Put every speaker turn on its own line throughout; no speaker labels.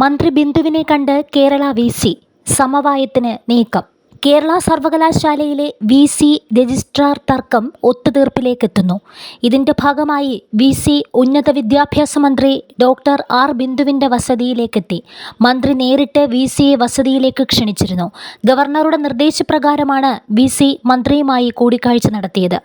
മന്ത്രി ബിന്ദുവിനെ കണ്ട് കേരള വി സി സമവായത്തിന് നീക്കം. കേരള സർവകലാശാലയിലെ വി സി രജിസ്ട്രാർ തർക്കം ഒത്തുതീർപ്പിലേക്കെത്തുന്നു. ഇതിന്റെ ഭാഗമായി വി സി ഉന്നത വിദ്യാഭ്യാസ മന്ത്രി ഡോക്ടർ ആർ. ബിന്ദുവിന്റെ വസതിയിലേക്കെത്തി. മന്ത്രി നേരിട്ട് വി സിയെ വസതിയിലേക്ക് ക്ഷണിച്ചിരുന്നു. ഗവർണറുടെ നിർദ്ദേശപ്രകാരമാണ് വി സി മന്ത്രിയുമായി കൂടിക്കാഴ്ച നടത്തിയത്.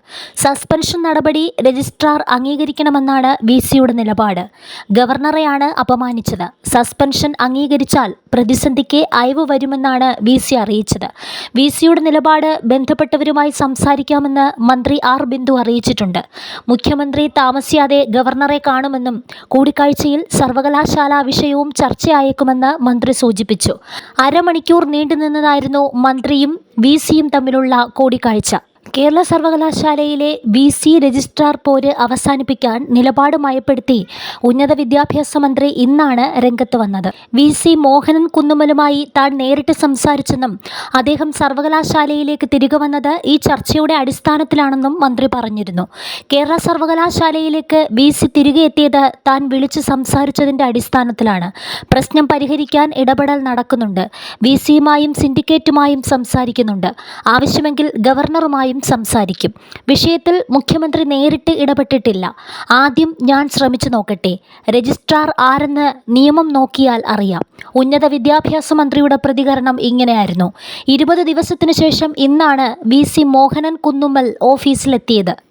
സസ്പെൻഷൻ നടപടി രജിസ്ട്രാർ അംഗീകരിക്കണമെന്നാണ് വി സിയുടെ നിലപാട്. ഗവർണറെയാണ് അപമാനിച്ചത്. സസ്പെൻഷൻ അംഗീകരിച്ചാൽ പ്രതിസന്ധിക്ക് അയവ് വരുമെന്നാണ് വി സി അറിയിച്ചത്. വി സിയുടെ നിലപാട് ബന്ധപ്പെട്ടവരുമായി സംസാരിക്കാമെന്ന് മന്ത്രി ആർ ബിന്ദു അറിയിച്ചിട്ടുണ്ട്. മുഖ്യമന്ത്രി താമസിയാതെ ഗവർണറെ കാണുമെന്നും കൂടിക്കാഴ്ചയിൽ സർവകലാശാല വിഷയവും ചർച്ചയായേക്കുമെന്ന് മന്ത്രി സൂചിപ്പിച്ചു. അരമണിക്കൂർ നീണ്ടുനിന്നതായിരുന്നു മന്ത്രിയും വി സിയും തമ്മിലുള്ള കൂടിക്കാഴ്ച. കേരള സർവകലാശാലയിലെ വി സി രജിസ്ട്രാർ പോര് അവസാനിപ്പിക്കാൻ നിലപാട് മയപ്പെടുത്തി. ഉന്നത വിദ്യാഭ്യാസ മന്ത്രി ഇന്നാണ് രംഗത്ത് വന്നത്. വി സി മോഹനൻ കുന്നുമലുമായി താൻ നേരിട്ട് സംസാരിച്ചെന്നും അദ്ദേഹം സർവകലാശാലയിലേക്ക് തിരികെ വന്നത് ഈ ചർച്ചയുടെ അടിസ്ഥാനത്തിലാണെന്നും മന്ത്രി പറഞ്ഞിരുന്നു. കേരള സർവകലാശാലയിലേക്ക് വി സി തിരികെ എത്തിയത് താൻ വിളിച്ച് സംസാരിച്ചതിന്റെ അടിസ്ഥാനത്തിലാണ്. പ്രശ്നം പരിഹരിക്കാൻ ഇടപെടൽ നടക്കുന്നുണ്ട്. വി സിയുമായും സിൻഡിക്കേറ്റുമായും സംസാരിക്കുന്നുണ്ട്. ആവശ്യമെങ്കിൽ ഗവർണറുമായും സംസാരിക്കും. വിഷയത്തിൽ മുഖ്യമന്ത്രി നേരിട്ട് ഇടപെട്ടിട്ടില്ല. ആദ്യം ഞാൻ ശ്രമിച്ചു നോക്കട്ടെ. രജിസ്ട്രാർ ആരെന്ന് നിയമം നോക്കിയാൽ അറിയാം. ഉന്നത വിദ്യാഭ്യാസ മന്ത്രിയുടെ പ്രതികരണം ഇങ്ങനെയായിരുന്നു. ഇരുപത് ദിവസത്തിനു ശേഷം ഇന്നാണ് വി സി മോഹനൻ കുന്നുമ്മൽ ഓഫീസിലെത്തിയത്.